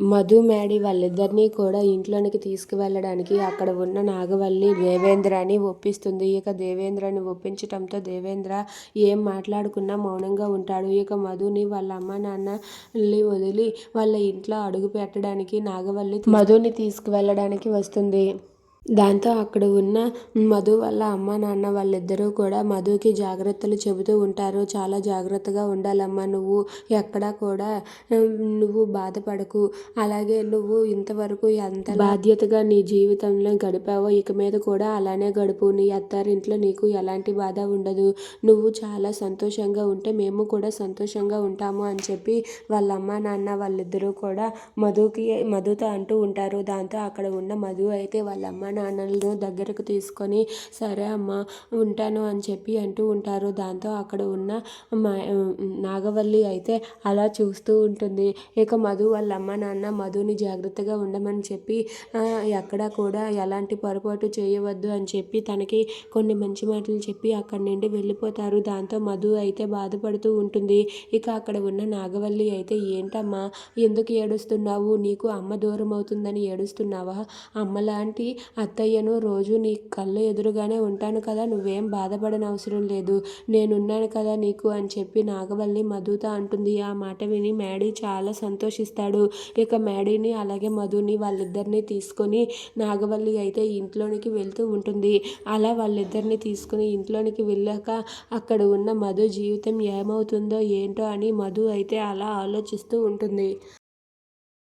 మధు మేడి వాళ్ళిద్దరినీ కూడా ఇంట్లోనికి తీసుకువెళ్ళడానికి అక్కడ ఉన్న నాగవల్లి దేవేంద్రని ఒప్పిస్తుంది. ఇక దేవేంద్రని ఒప్పించటంతో దేవేంద్ర ఏం మాట్లాడుకున్నా మౌనంగా ఉంటాడు. ఇక మధుని వాళ్ళ అమ్మ నాన్నల్ని వదిలి వాళ్ళ ఇంట్లో అడుగు పెట్టడానికి నాగవల్లి మధుని తీసుకువెళ్ళడానికి వస్తుంది. దాంతో అక్కడ ఉన్న మధు వాళ్ళ అమ్మ నాన్న వాళ్ళిద్దరూ కూడా మధుకి జాగ్రత్తలు చెబుతూ ఉంటారు. చాలా జాగ్రత్తగా ఉండాలమ్మా నువ్వు ఎక్కడా కూడా నువ్వు బాధపడకు. అలాగే నువ్వు ఇంతవరకు ఎంత బాధ్యతగా నీ జీవితంలో గడిపావో ఇక మీద కూడా అలానే గడుపు. నీ అత్తారింట్లో నీకు ఎలాంటి బాధ ఉండదు. నువ్వు చాలా సంతోషంగా ఉంటే మేము కూడా సంతోషంగా ఉంటాము అని చెప్పి వాళ్ళ అమ్మ నాన్న వాళ్ళిద్దరూ కూడా మధుకి మధుతో అంటూ ఉంటారు. దాంతో అక్కడ ఉన్న మధు అయితే వాళ్ళ అమ్మ నాన్నలను దగ్గరకు తీసుకొని సరే అమ్మ ఉంటాను అని చెప్పి అంటూ ఉంటారు. దాంతో అక్కడ ఉన్న నాగవల్లి అయితే అలా చూస్తూ ఉంటుంది. ఇక మధు వాళ్ళ అమ్మ నాన్న మధుని జాగ్రత్తగా ఉండమని చెప్పి ఎక్కడ ఎక్కడా కూడా ఎలాంటి పొరపాటు చేయవద్దు అని చెప్పి తనకి కొన్ని మంచి మాటలు చెప్పి అక్కడి నుండి వెళ్ళిపోతారు. దాంతో మధు అయితే బాధపడుతూ ఉంటుంది. ఇక అక్కడ ఉన్న నాగవల్లి అయితే ఏంటమ్మా ఎందుకు ఏడుస్తున్నావు? నీకు అమ్మ దూరం అవుతుందని ఏడుస్తున్నావా? అమ్మలాంటి అత్తయ్యను రోజు నీ కళ్ళు ఎదురుగానే ఉంటాను కదా నువ్వేం బాధపడని అవసరం లేదు. నేనున్నాను కదా నీకు అని చెప్పి నాగవల్లి మధుతో అంటుంది. ఆ మాట విని మేడీ చాలా సంతోషిస్తాడు. ఇక మేడీని అలాగే మధుని వాళ్ళిద్దరిని తీసుకొని నాగవల్లి అయితే ఇంట్లోనికి వెళ్తూ ఉంటుంది. అలా వాళ్ళిద్దరిని తీసుకుని ఇంట్లోనికి వెళ్ళాక అక్కడ ఉన్న మధు జీవితం ఏమవుతుందో ఏంటో అని మధు అయితే అలా ఆలోచిస్తూ ఉంటుంది.